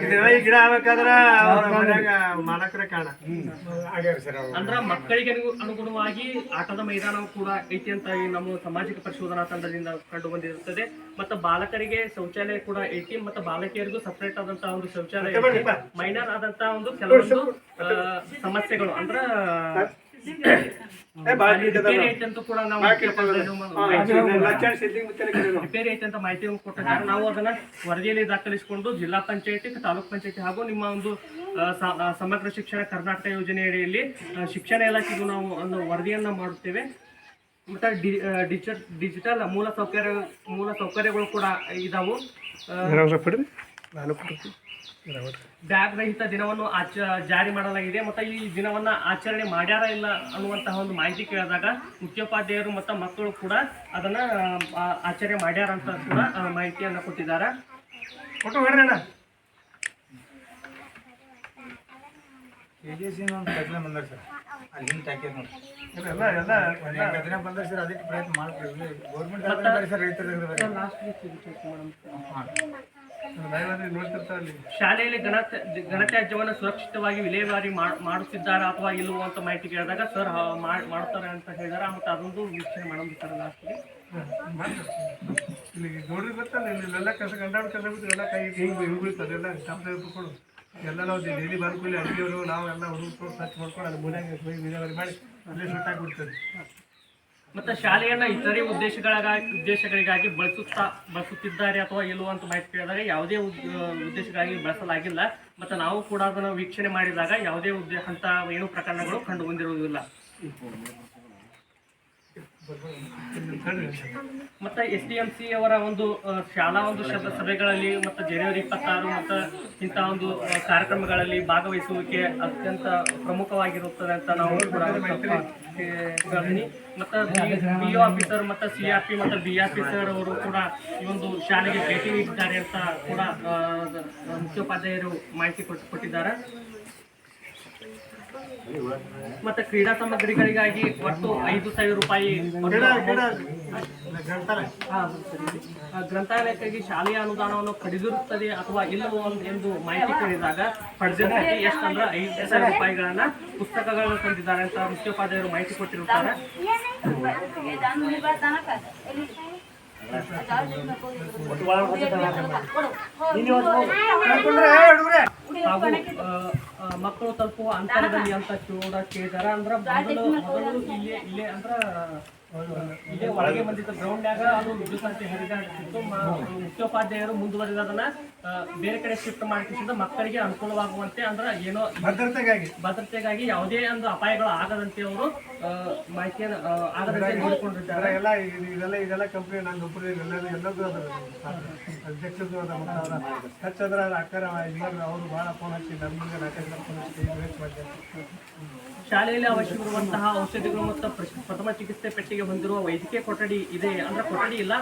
ಇದೆಲ್ಲ ಈ ಗಿಡ ಆಗ್ಬೇಕಾದ್ರ ಅವ್ರ ಮನ್ಯಾಗ ಮಾಲಕರೇ ಕಾರಣ.
ಆಗ್ಯಾರ ಸರ್ ಅವ್ರು
ಅಂದ್ರ ಮಕ್ಕಳಿಗೆ ಅನು- ಅನುಗುಣವಾಗಿ ಆಟದ ಮೈದಾನವು ಕೂಡ ಐತಿ ಅಂತ ಈ ನಮ್ಮ ಸಾಮಾಜಿಕ ಪರಿಶೋಧನಾ ತಂಡದಿಂದ ಕಂಡು ಬಂದಿರುತ್ತದೆ. ಮತ್ತು ಬಾಲಕರಿಗೆ ಶೌಚಾಲಯ ಕೂಡ ಐತಿ. ಮತ್ತೆ ಬಾಲಕಿಯರಿಗೂ ಸಪರೇಟ್ ಆದಂತಹ ಒಂದು ಶೌಚಾಲಯ ಐತಿ. ಮೈನರ್ ಆದಂತಹ ಒಂದು ಕೆಲವೊಂದು ಆ, ಸಮಸ್ಯೆಗಳು. ಅಂದ್ರ ರಿಪೇರಿ ಐತಿ ಅಂತ ಕೂಡ ನಾವು. ರಿಪೇರಿ ಐತಿ ಅಂತ ಮಾಹಿತಿಯನ್ನು ಕೊಟ್ಟಿದ್ದಾರೆ ನಾವು ಅದನ್ನ ವರದಿಯಲ್ಲಿ ದಾಖಲಿಸಿಕೊಂಡು ಜಿಲ್ಲಾ ಪಂಚಾಯತಿ ತಾಲೂಕ್ ಪಂಚಾಯತಿ ಹಾಗೂ ನಿಮ್ಮ ಒಂದು ಸಮಗ್ರ ಶಿಕ್ಷಣ ಕರ್ನಾಟಕ ಯೋಜನೆ ಅಡಿಯಲ್ಲಿ ಶಿಕ್ಷಣ ಇಲಾಖೆಗೂ ನಾವು ಒಂದು ವರದಿಯನ್ನ ಮಾಡುತ್ತೇವೆ. ಮತ್ತೆ ಡಿಜಿಟಲ್ ಡಿಜಿಟಲ್ ಮೂಲ ಸೌಕರ್ಯ ಮೂಲ ಸೌಕರ್ಯಗಳು ಕೂಡ ಇದಾವು. ಬ್ಯಾಗ್ ರಹಿತ ದಿನವನ್ನು ಆಚ ಜಾರಿ ಮಾಡಲಾಗಿದೆ ಮತ್ತು ಈ ದಿನವನ್ನ ಆಚರಣೆ ಮಾಡ್ಯಾರ ಇಲ್ಲ ಅನ್ನುವಂತಹ ಒಂದು ಮಾಹಿತಿ ಕೇಳಿದಾಗ ಮುಖ್ಯೋಪಾಧ್ಯಾಯರು ಮತ್ತು ಮಕ್ಕಳು ಕೂಡ ಅದನ್ನು ಆಚರಣೆ ಮಾಡ್ಯಾರ ಅಂತ ಕೂಡ ಮಾಹಿತಿಯನ್ನು ಕೊಟ್ಟಿದ್ದಾರೆ.
ಫೋಟೋ ಹೊಡ್ರಿ ಅಣ್ಣ.
ಕೆ ಜಿ ಸಿ ಒಂದು ಕಡಿಮೆ ಸರ್. ಅಲ್ಲಿ ಹಾಕ್ಯದ ನೋಡಿ.
ಎಲ್ಲ ಎಲ್ಲ
ಒಂದು ಎಂಟು ದಿನ ಬಂದಾರ ಸರ್ ಅದಕ್ಕೆ ಪ್ರಯತ್ನ ಮಾಡ್ತೀವಿ. ಗೌರ್ಮೆಂಟ್ ಸರ್ ರೈತರು
ಶಾಲೆಯಲ್ಲಿ ಗಣತ ಘನತ್ಯಾಜ್ಯವನ್ನು ಸುರಕ್ಷಿತವಾಗಿ ವಿಲೇವಾರಿ ಮಾಡುತ್ತಿದ್ದಾರೆ ಅಥವಾ ಇಲ್ಲವೋ ಅಂತ ಮಾಹಿತಿ ಕೇಳಿದಾಗ, ಸರ್ ಮಾಡ್ತಾರೆ ಅಂತ ಹೇಳಿದಾರೆ? ಮತ್ತು ಅದೊಂದು ವೀಕ್ಷಣೆ ಮಾಡೋದು ಸರ್ ಲಾಸ್ಟ್ಗೆ.
ಇಲ್ಲಿ ನೋಡ್ರಿ ಗೊತ್ತಲ್ಲ ಇಲ್ಲೆಲ್ಲ ಕಸ ಗಂಡಾಡ ಕಸ ಬಿಟ್ಟು ಎಲ್ಲ ಕೈ ಹಿಂಗೆ ಹಿಂಗೆ ಬೀಳ್ತದೆ ಎಲ್ಲ ಟಪ್ ಬಿಟ್ಕೊಂಡು ಎಲ್ಲ ನಾವು ಡೈಲಿ ಬರ್ಕೊಳ್ಳಿ ಅಲ್ಲಿ ಅವರು ನಾವೆಲ್ಲ ಹುಡುಗರು ಸ್ವಚ್ಛ ಮಾಡ್ಕೊಂಡು ಅಲ್ಲಿ ಮನೆಯಾಗ ವಿಲೇವಾರಿ ಮಾಡಿ, ಅಲ್ಲೇ ಸುಟ್ಟಾಗಿ ಬಿಡ್ತದೆ
ಮತ್ತೆ ಶಾಲೆಯನ್ನ ಇತರೆ ಉದ್ದೇಶಗಳಿಗಾಗಿ ಉದ್ದೇಶಗಳಿಗಾಗಿ ಬಳಸುತ್ತಾ, ಬಳಸುತ್ತಿದ್ದಾರೆ ಅಥವಾ ಇಲ್ಲೋ ಅಂತ ಮಾಹಿತಿ ಕೇಳಿದಾಗ ಯಾವುದೇ ಉದ್- ಉದ್ದೇಶಗಳಿಗಾಗಿ ಬಳಸಲಾಗಿಲ್ಲ. ಮತ್ತೆ ನಾವು ಕೂಡ ಅದನ್ನು ವೀಕ್ಷಣೆ ಮಾಡಿದಾಗ ಯಾವುದೇ ಉದ್ದೇಶ ಅಂತ ಏನು ಪ್ರಕರಣಗಳು ಕಂಡು ಬಂದಿರುವುದಿಲ್ಲ ಮತ್ತೆ ಎಸ್ ಡಿ ಎಂ ಸಿ ಅವರ ಒಂದು ಶಾಲಾ ಒಂದು ಸಭೆಗಳಲ್ಲಿ ಮತ್ತು ಜನವರಿ ಇಪ್ಪತ್ತಾರು ಮತ್ತು ಇಂತಹ ಒಂದು ಕಾರ್ಯಕ್ರಮಗಳಲ್ಲಿ ಭಾಗವಹಿಸುವಿಕೆ ಅತ್ಯಂತ ಪ್ರಮುಖವಾಗಿರುತ್ತದೆ ಅಂತ ನಾವು ಕೂಡ ಮತ್ತು ಬಿ ಒ ಆಫೀಸರ್ ಮತ್ತು ಸಿ ಆರ್ ಪಿ ಮತ್ತು ಬಿ ಆಫೀಸರ್ ಅವರು ಕೂಡ ಈ ಒಂದು ಶಾಲೆಗೆ ಭೇಟಿ ನೀಡಿದ್ದಾರೆ ಅಂತ ಕೂಡ ಮುಖ್ಯೋಪಾಧ್ಯಾಯರು ಮಾಹಿತಿ ಕೊಟ್ಟು ಕೊಟ್ಟಿದ್ದಾರೆ. ಮತ್ತೆ ಕ್ರೀಡಾ ಸಾಮಗ್ರಿಗಳಿಗಾಗಿ ಒಟ್ಟು ಐದು ಸಾವಿರ ರೂಪಾಯಿ ಗ್ರಂಥಾಲಯಕ್ಕಾಗಿ ಶಾಲೆಯ ಅನುದಾನವನ್ನು ಪಡೆದಿರುತ್ತದೆ ಅಥವಾ ಇಲ್ಲವೋ ಎಂದು ಮಾಹಿತಿ ಕೇಳಿದಾಗ ಪಡೆದಿರುತ್ತದೆ. ಎಷ್ಟಂದ್ರೆ ಐದು ಸಾವಿರ ರೂಪಾಯಿಗಳನ್ನ ಪುಸ್ತಕಗಳನ್ನು ತಂದಿದ್ದಾರೆ ಅಂತ ಮುಖ್ಯೋಪಾಧ್ಯಾಯರು ಮಾಹಿತಿ ಕೊಟ್ಟಿರುತ್ತಾರೆ. ಮಕ್ಕಳು ತಲುಪುವ ಅಂತರದಲ್ಲಿ ಅಂತ ಕೇಳಿದಾರ ಅಂದ್ರೆ ಮೊದಲು ಮೊದಲು ಇಲ್ಲೇ ಇಲ್ಲೇ ಅಂದ್ರ ಇಲ್ಲೇ ಒಳಗೆ ಬಂದಿದ್ದ ಗ್ರೌಂಡ್ನಾಗ ಅದು ವಿದ್ಯುತ್ ಹರಿದಾಡ್ತಿತ್ತು ಮುಖ್ಯೋಪಾಧ್ಯಾಯರು ಮುಂದುವರೆದದನ್ನ ಅದನ್ನ ಬೇರೆ ಕಡೆ ಶಿಫ್ಟ್ ಮಾಡಿಸಿದ ಮಕ್ಕಳಿಗೆ ಅನುಕೂಲವಾಗುವಂತೆ ಅಂದ್ರೆ ಏನೋ
ಭದ್ರತೆಗಾಗಿ.
ಭದ್ರತೆಗಾಗಿ ಯಾವುದೇ ಒಂದು ಅಪಾಯಗಳು ಆಗದಂತೆ ಅವರು ಮಾಹಿತಿಯನ್ನು ಆಗದಂತೆ ನೋಡಿಕೊಂಡಿದ್ದಾರೆ.
ಎಲ್ಲ ಇದು- ಇದೆಲ್ಲ ಇದೆಲ್ಲ ಕಂಪ್ನಿ ನಾನು ಒಬ್ಬರು ಎಲ್ಲರೂ ಎಲ್ಲದೂ ಅದ್ರ ಅಧ್ಯಕ್ಷರು ಅದ ಮತ್ತು ಅವರ ಹಚ್ಚದ್ರ ಅಕ್ಕರ ಎಲ್ಲರೂ ಅವರು ಭಾಳ ಫೋನ್ ಹಚ್ಚಿ ನಮ್ಗೆ ನಾಲ್ಕೈದು ಫೋನ್ ಹಚ್ಚಿ ವೇಸ್ಟ್ ಮಾಡಿದ್ದಾರೆ
ಶಾಲೆಯಲ್ಲಿ ಅವಶ್ಯವಿರುವಂತಹ ಔಷಧಿಗಳು ಮತ್ತು ಪ್ರಥಮ ಚಿಕಿತ್ಸೆ ಪೆಟ್ಟಿಗೆ ಹೊಂದಿರುವ ವೈದ್ಯಕೀಯ ಕೊಠಡಿ ಇದೆ. ಅಂದ್ರೆ ಕೊಠಡಿ ಇಲ್ಲ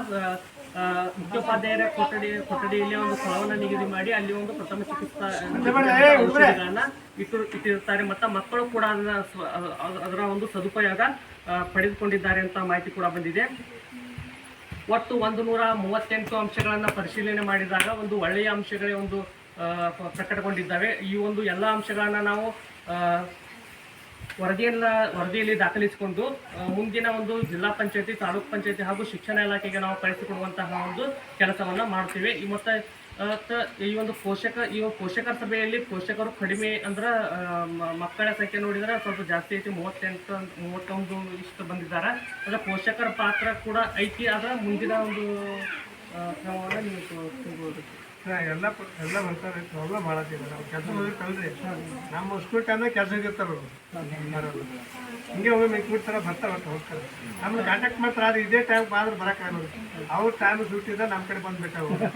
ಮುಖ್ಯೋಪಾಧ್ಯಾಯರ ಕೊಠಡಿ ಕೊಠಡಿಯಲ್ಲಿ ಒಂದು ಸ್ಥಳವನ್ನು ನಿಗದಿ ಮಾಡಿ ಅಲ್ಲಿ ಒಂದು ಪ್ರಥಮ ಚಿಕಿತ್ಸಾ ಇಟ್ಟು ಇಟ್ಟಿರುತ್ತಾರೆ. ಮತ್ತು ಮಕ್ಕಳು ಕೂಡ ಅದನ್ನ ಅದರ ಒಂದು ಸದುಪಯೋಗ ಪಡೆದುಕೊಂಡಿದ್ದಾರೆ ಅಂತ ಮಾಹಿತಿ ಕೂಡ ಬಂದಿದೆ. ಒಟ್ಟು ಒಂದು ನೂರ ಮೂವತ್ತೆಂಟು ಅಂಶಗಳನ್ನು ಪರಿಶೀಲನೆ ಮಾಡಿದಾಗ ಒಂದು ಒಳ್ಳೆಯ ಅಂಶಗಳೇ ಒಂದು ಪ್ರಕಟಗೊಂಡಿದ್ದಾವೆ. ಈ ಒಂದು ಎಲ್ಲ ಅಂಶಗಳನ್ನು ನಾವು ವರದಿಯನ್ನ, ವರದಿಯಲ್ಲಿ ದಾಖಲಿಸಿಕೊಂಡು ಮುಂದಿನ ಒಂದು ಜಿಲ್ಲಾ ಪಂಚಾಯತಿ, ತಾಲೂಕ್ ಪಂಚಾಯತಿ ಹಾಗೂ ಶಿಕ್ಷಣ ಇಲಾಖೆಗೆ ನಾವು ಕಳಿಸಿಕೊಡುವಂತಹ ಒಂದು ಕೆಲಸವನ್ನ ಮಾಡ್ತೀವಿ. ಈ ಮತ್ತೆ ಈ ಒಂದು ಪೋಷಕ, ಈ ಪೋಷಕರ ಸಭೆಯಲ್ಲಿ ಪೋಷಕರು ಕಡಿಮೆ ಅಂದ್ರೆ ಮಕ್ಕಳ ಸಂಖ್ಯೆ ನೋಡಿದ್ರೆ ಸ್ವಲ್ಪ ಜಾಸ್ತಿ ಐತಿ, ಮೂವತ್ತೆಂಟು, ಮೂವತ್ತೊಂದು ಇಷ್ಟು ಬಂದಿದ್ದಾರೆ. ಅಂದ್ರೆ ಪೋಷಕರ ಪಾತ್ರ ಕೂಡ ಐತಿ, ಆದ್ರೆ ಮುಂದಿನ ಒಂದು ಕ್ರಮವನ್ನು ನೀವು
ಎಲ್ಲ ಎಲ್ಲ ಬರ್ತಾರೆ ಪ್ರಾಬ್ಲಮ್ ಮಾಡತ್ತೀವಿ ನಾವು ಕೆಲಸ ಹೋಗಿರ್ಕಲ್ರಿ ನಮ್ಮ ಸ್ಕೂಲ್ ಟೈಮ್ನಾಗ ಕೆಲಸ ಇರ್ತಾರೆ ಅವರು. ಹಿಂಗೆ ಹೋಗಿ ಮಿಕ್ ಬಿಡ್ತಾರೆ ಬರ್ತಾರೆ ಬರ್ತಾ ಹೋಗ್ತಾರೆ. ನಮ್ಗೆ ಕಾಂಟ್ಯಾಕ್ಟ್ ಮಾತ್ರ ಅದು ಇದೇ ಟೈಮ್ ಬಾದ್ರೆ ಬರೋಕ್ಕಾಗಲ್ಲ ಅವ್ರ ಟೈಮ್ ಸುಟ್ಟಿದ್ದ ನಮ್ಮ ಕಡೆ ಬಂದ್ಬೇಕಾಗ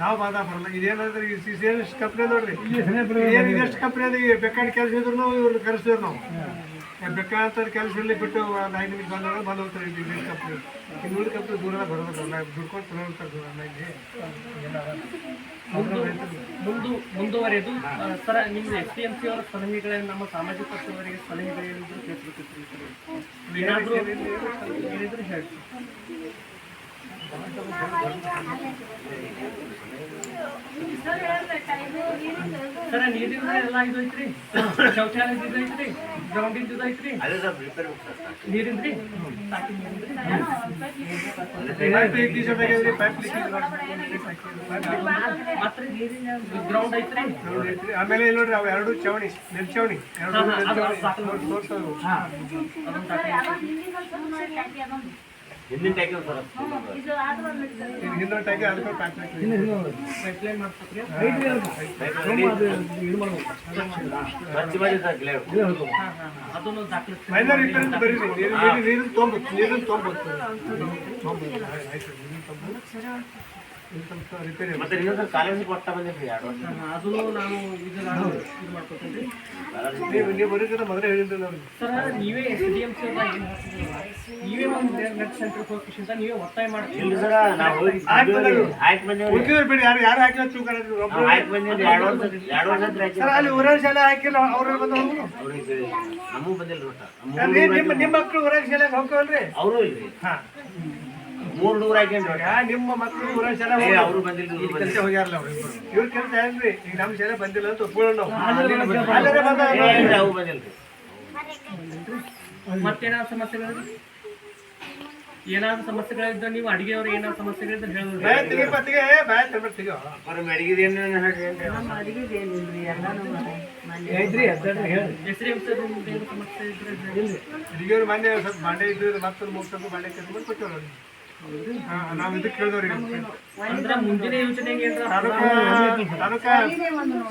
ನಾವು ಬಾದ ಬರಲ್ಲ. ಇದೇನಾದ್ರೆ ಈ ಸಿ ಸಿ ಕಂಪ್ನಿ ನೋಡ್ರಿ? ಏನು ಇದೆಷ್ಟು ಕಂಪ್ನಿ ಬೇಕಾದ ಕೆಲಸ ಇದ್ರು ಇವ್ರನ್ನ ಕರೆಸ್ತೀವಿ ನಾವು. ಬೇಕಾದಂಥ ಕೆಲಸ ಇಲ್ಲಿ ಬಿಟ್ಟು ಒಂದು ಐದು ನಿಮಿಷ ಬಂದಾಗ ಬಂದು ಹೋಗ್ತಾರೆ ಇಲ್ಲಿ ನೀರು ಕಂಪ್ನಿ ಇಲ್ಲಿ ಉಳಿದ ಕಂಪ್ನಿ ದೂರ ಬರೋದಿಲ್ಲ ದುಡ್ಕೊಂಡು ತಗೊಂಡು ಹೋಗ್ತಾರೆ ಇಲ್ಲಿ
ಮುಂದು ಮುಂದು ಮುಂದುವರೆದು ಸರ್ ನಿಮ್ಮ ಎಸ್ ಟಿ ಎಂ ಸಿ ಅವರ ಸಲಹೆಗಳನ್ನು ನಮ್ಮ ಸಾಮಾಜಿಕ ಪಕ್ಷದವರಿಗೆ ಸಲಹೆಗಳೇನಿದ್ರು ತಿಳಿಸ್ಬೇಕಿತ್ತು ಏನಾದರೂ ಏನಿದ್ರು ಹೇಳಿ ಸರ ಎಲ್ಲ ಇದು ಐತ್ರಿ? ಶೌಚಾಲಯದ ಇದು ಐತ್ರಿ? ಗ್ರೌಂಡಿಂದ ಇದು ಐತ್ರಿ? ನೀರಿನ ಗ್ರೌಂಡ್ ಐತ್ರಿ?
ಆಮೇಲೆ ಇಲ್ಲಿ ನೋಡ್ರಿ ಅವು ಎರಡು ಚವಣಿ ಎರಡು
ಅದು
ನೆಲ್ಚವಣಿ
ಸಾಕು.
ತೋರ್ಸೋದು.
ಹಿಂದಿನ ಟ್ಯಾಕಿ ಸರ್
ಇದು ಹಿಂದೊಂದು ಟ್ಯಾಂಕಿ ಅದಕ್ಕೆ ಹಾಕಿ
ಪೈಪ್ಲೈನ್ ಮಾಡ್ಬೇಕ್ರಿ
ಸ್ವಚ್ಛ ಮಾಡಿ ಸರ್ ಗ್ಲೇವ್
ಅದನ್ನು
ಮೈನರ್ ರಿಪೇರ್ ನೀರು ನೀರು ತೊಂಬತ್ತು ತೊಂಬತ್ತು. ತೊಂಬತ್ತು.
ಮತ್ತೆ ಇನ್ನೊಂದು ಕಾಲೇಜಿಗೆ ಕಾಲೇಜ್ ಕೊಟ್ಟ ಬಂದಿದ್ರಿ ಎರಡು
ಅದನ್ನು ನಾನು ಇದು ನಾನು ಇದು ಮಾಡ್ಕೊತೀನಿ
ನೀವು ಮೊದಲೇ ಹೇಳಿದ್ರಿ ನಾವು
ಸರ್ ನೀವೇ ಎಸ್ ಡಿ ಎಂ ಸಿ ನೀವೇ ಒಂದು ನೆಟ್ ಸೆಂಟರ್ ಹೋಗ್ತೀನಿ ಅಂತ ನೀವೇ ಒತ್ತಾಯ ಮಾಡ್ತೀವಿ
ಇಲ್ಲಿ ಸರ ನಾವು ಹೋಗಿ
ಆಯ್ತು ಬಂದವ್ರು.
ಆಯ್ತು ಬಂದೇವ್ರಿ.
ಬಿಡಿ ಯಾರು ಯಾರು ಹಾಕಿಲ್ಲ ತೂಕೊಂಡಿದ್ರು
ನಾವು ಆಯ್ತು ಬಂದೇವ್ರಿ ಎರಡು ವರ್ಷ ಎರಡು ವರ್ಷ
ಸರ್ ಅಲ್ಲಿ ಊರಾಗ ಶಾಲೆ ಹಾಕಿಲ್ಲ ಅವ್ರು
ನಮಗೂ ಬಂದಿಲ್ಲ
ನಿಮ್ಮ ನಿಮ್ಮ ಮಕ್ಕಳು ಊರಾಗ ಶಾಲೆಗೆ ಹೋಗ್ತಾವಲ್ರಿ?
ಅವರು ಇಲ್ರಿ.
ಹಾ.
ಮೂರು ನೂರ ಹಾಕ್ಯಂಡ್ರಿ
ಯಾ ನಿಮ್ಮ ಮಕ್ಕಳು ಶಾಲೆ
ಅವರು ಬಂದಿಲ್ಲ ಇವ್ರು
ಕೆಲಸ
ಬಂದಿಲ್ಲ.
ಹೋಗ್ಯಾರಲ್ಲ ಅವ್ರು ಇಬ್ರು. ಇವ್ರ ಕೆಲಸ ಏನ್ರಿ ಈಗ ನಮ್ಮ ಶಾಲೆ ಬಂದಿಲ್ಲ ಅಂತ ಒಪ್ಕೊಳ್ಳೋಣ
ಅವು ಬಂದಿಲ್ರಿ
ಮತ್ತೇನಾದ್ರು ಸಮಸ್ಯೆಗಳು ಏನಾದ್ರು ಸಮಸ್ಯೆಗಳಿದ್ದ ನೀವು ಅಡಿಗೆಯವ್ರು ಏನಾದ್ರು ಸಮಸ್ಯೆಗಳಿದ್ದ
ಬಾಯ್
ಹೇಳೋದು
ತೆಗಿ ತೆಗೆ ಬಾಯ್ ತೆಗಿ. ತೆಗಿಯೋ
ಹೆಸರು ಹೆಸರು ನಿಮ್ದು? ಏನು ಸಮಸ್ಯೆ ಇದ್ರೆ ಹೇಳಿ.
ಹಿರಿಯರು ಮೊನ್ನೆ ಸ್ವಲ್ಪ ಬಾಂಡೆ ಇದ್ದು ಮತ್ತೊಂದು ಮೂರು ಸ್ವಲ್ಪ ಬಾಂಡೆ ಕೊಟ್ಟವ್ರು
ಅಂದ್ರೆ ಮುಂದಿನ ಯೋಜನೆ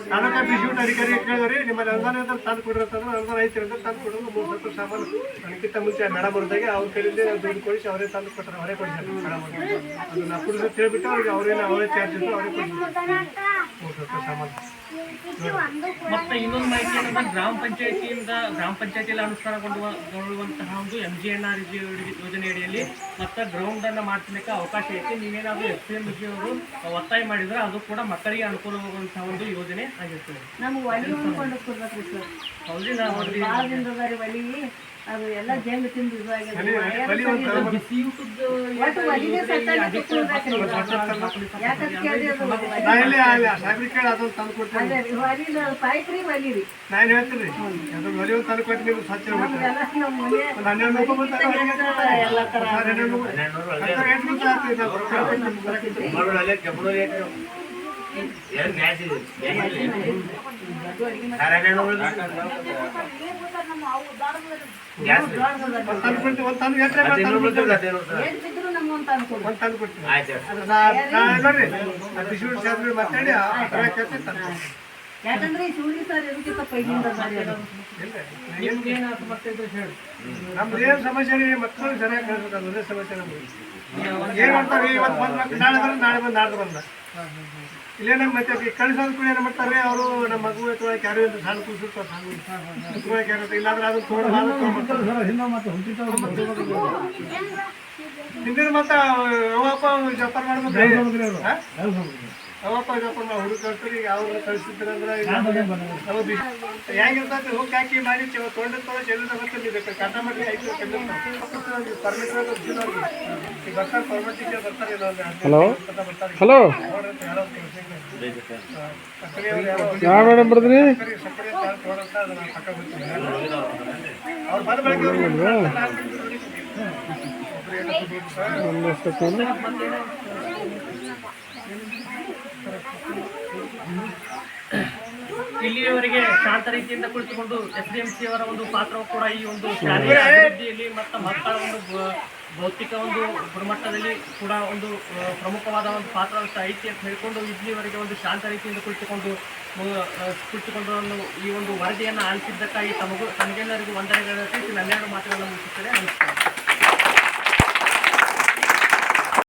ತಾಲೂಕಾ ಬಿಸಿಯೂಟ ಅಧಿಕಾರಿಗೆ ಕೇಳಿದ್ರಿ ನಿಮ್ಮಲ್ಲಿ ಅನುದಾನ ಇದ್ರೆ ತಂದು ಕೊಡ್ರಿ ಅಂತಂದ್ರೆ ಅನುದಾನ ಐತಿ ಅಂತ ತಂದು ಕೊಡೋದು ಮೂರು ಸ್ವಲ್ಪ ಸಾಮಾನು ನನಗಿಂತ ಮುಂಚೆ ಮೇಡಮ್ ಅವ್ರದಾಗೆ ಅವ್ರ ಕೇಳಿದ್ರೆ ದುಡ್ಡು ಕೊಡಿಸಿ ಅವರೇ ತಂದು ಕೊಟ್ಟರೆ ಅವರೇ ಕೊಡ್ತಾರೆ ಮೇಡಮ್ ಅವ್ರಿಗೆ ಅದನ್ನ ಕುಡಿದು ತಿಳ್ಬಿಟ್ಟು ಅವ್ರಿಗೆ ಅವರೇನ ಅವರೇ ಚಾರ್ಜ್ ಅವರೇ ಕೊಡ್ತಾರೆ. ಮೂರು ಸಾಮಾನು.
ಮತ್ತೆ ಇನ್ನೊಂದು ಮಾಹಿತಿ ಏನಂದ್ರೆ ಗ್ರಾಮ ಪಂಚಾಯತಿಯಿಂದ ಗ್ರಾಮ ಪಂಚಾಯತಿಯಲ್ಲಿ ಅನುಷ್ಠಾನಗೊಳ್ಳುವಂತಹ ಒಂದು ಎಂ ಜಿ ಎನ್ ಆರ್ ಯೋಜನೆ ಅಡಿಯಲ್ಲಿ ಮತ್ತೆ ಗ್ರೌಂಡ್ ಅನ್ನ ಮಾಡ್ಸಲಿಕ್ಕೆ ಅವಕಾಶ ಐತಿ. ನೀವೇನಾದ್ರೂ ಎಸ್ ಎಂ ಜಿ ಅವರು ಒತ್ತಾಯ ಮಾಡಿದ್ರೆ ಅದು ಕೂಡ ಮಕ್ಕಳಿಗೆ ಅನುಕೂಲವಾಗುವಂತಹ ಒಂದು ಯೋಜನೆ ಆಗಿರ್ತದೆ.
ಅದು ಎಲ್ಲ ಜೇನು ತಿಂದು ಒಲಿನ ಪಾಯ್ಕ್ರಿ ಒಲಿ
ನಾನು ಹೇಳ್ತೀನಿ. ಅದು ಒಲಿ ಒಂದು ತಂದು ಕೊಟ್ಟು ನೀವು ಸ್ವಚ್ಛ ಹನ್ನೆರಡು
ಯಾಕಂದ್ರೆ ಈ ಸುಳ್ಳಿ ಸರ್ ಎದಕ್ಕಿಂತ
ಸಮಸ್ಯೆ
ಮಕ್ಕಳು ಸರಿಯಾಗಿ ಕಳ್ಸ್ಬೇಕು ಅದೇ ಸಮಸ್ಯೆ ನಮ್ಗೆ ಏನು ಮಾಡ್ತಾರೆ ಇವತ್ತು ಬಂದ್ ನಾಳೆ ಬಂದ್ರೆ ನಾಳೆ ಬಂದು ನಾಡ್ದು ಬಂದ ಇಲ್ಲೇ ನಮ್ಮ ಮತ್ತೆ ಕಳ್ಸೋದು ಕೂಡ ಏನು ಮಾಡ್ತಾರೆ? ಅವರು ನಮ್ಮ ಮಗು ಅಥವಾ ಕ್ಯಾರಿ ಅಂತ ಸಣ್ಣ ಕೂಸಿರ್ತಾರೆ ಸಣ್ಣ ಕ್ಯಾರಿ ಇಲ್ಲಾಂದ್ರೆ ಅದು ಹಿಂದಿನ ಮತ್ತೆ ಅವಪ್ಪ ಜಪಾನ್ ಮಾಡ್ಬೇಕು? ಅವಪ್ಪ ಜಪಾನ್ ಹುಡುಗ ಕಳ್ಸ್ರಿ ಅವ್ರನ್ನ ಕಳಿಸಿದ್ರೆ ಅಂದ್ರೆ ನಾವು ಹೋಗಿ ಹಾಕಿ ಮಾಡಿ ತೊಗೊಂಡು ತೊಗೊಂಡು ಎಲ್ಲಿಂದ ಮತ್ತೆ ಕಟ್ಟ ಮಾಡಿ ಐದು ಪರ್ಮಿಟ್ ಈಗ ಬರ್ತಾರೆ ಬರ್ತಾರೆ ಹಲೋ ಬರ್ತಾರೆ.
ಹಲೋ ಯಾವ ಮೇಡಮ್ ಬರ್ದ್ರಿ? ಸೆಕೆಂಡ್
ಇಲ್ಲಿಯವರೆಗೆ ಶಾಂತ ರೀತಿಯಿಂದ ಕುಳಿತುಕೊಂಡು ಎಸ್ ಡಿ ಎಂ ಸಿ ಅವರ ಒಂದು ಪಾತ್ರವು ಕೂಡ ಈ ಒಂದು ಶಾಲೆಯ ಅಭಿವೃದ್ಧಿಯಲ್ಲಿ ಮತ್ತು ಮಕ್ಕಳ ಒಂದು ಭೌತಿಕ ಒಂದು ಗುಣಮಟ್ಟದಲ್ಲಿ ಕೂಡ ಒಂದು ಪ್ರಮುಖವಾದ ಒಂದು ಪಾತ್ರ ಐತಿ ಅಂತ ಹೇಳಿಕೊಂಡು ಇಲ್ಲಿವರೆಗೆ ಒಂದು ಶಾಂತ ರೀತಿಯಿಂದ ಕುಳಿತುಕೊಂಡು ಕುಳಿತುಕೊಂಡು ಈ ಒಂದು ವರದಿಯನ್ನು ಆಲಿಸಿದ್ದಕ್ಕಾಗಿ ತಮಗೂ, ತಮಗೆಲ್ಲರಿಗೂ ವಂದನೆಗಳನ್ನು ರೀತಿ ನನ್ನೆರಡು ಮಾತುಗಳನ್ನು ಮುಗಿಸುತ್ತೇನೆ ನಮಸ್ಕಾರ.